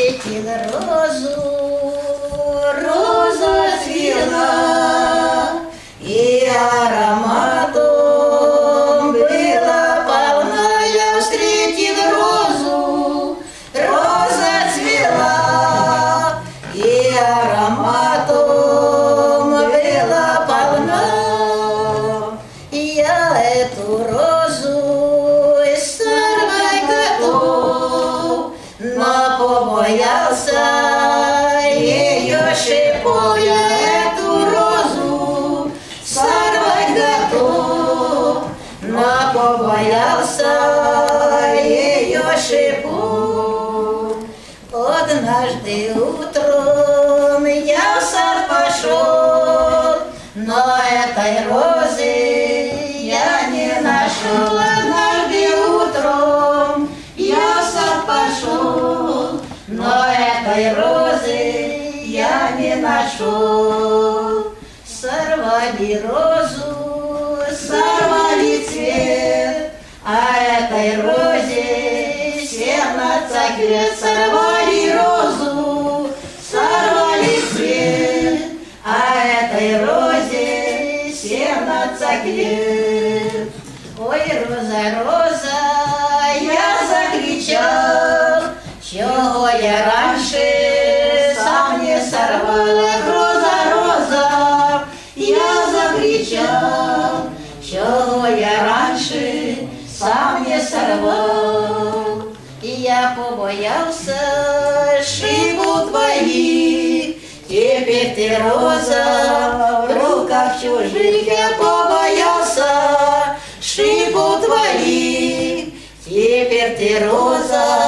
Встретил розу, роза цвела, побоялся ее шипоя эту розу сорвать готов, но побоялся ее шипу. Однажды утром я в сад пошел, но этой розы этой розы я не нашел. Сорвали розу, сорвали цвет, а этой розе семнадцать лет сорвали розу, сорвали цвет, а этой розе семнадцать лет. Ой, роза, роза, я раньше сам не сорвал. Эх, Роза, роза, я закричал, чего я раньше сам не сорвал. И я побоялся шибу твоих, теперь ты роза в руках чужих. Я побоялся шибу твоих, теперь ты роза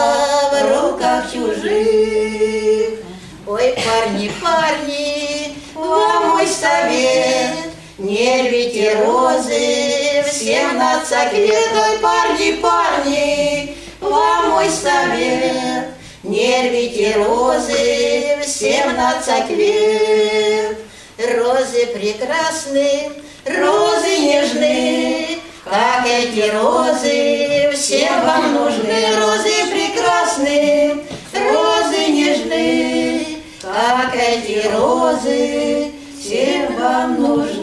руках чужих. Ой, парни, парни, вам мой совет, не рвите розы в семнадцать лет. Ой, парни, парни, вам мой совет, не рвите розы в семнадцать лет. Розы прекрасны, розы нежны, как эти розы, всем вам нужны. Розы розы, всем вам нужны.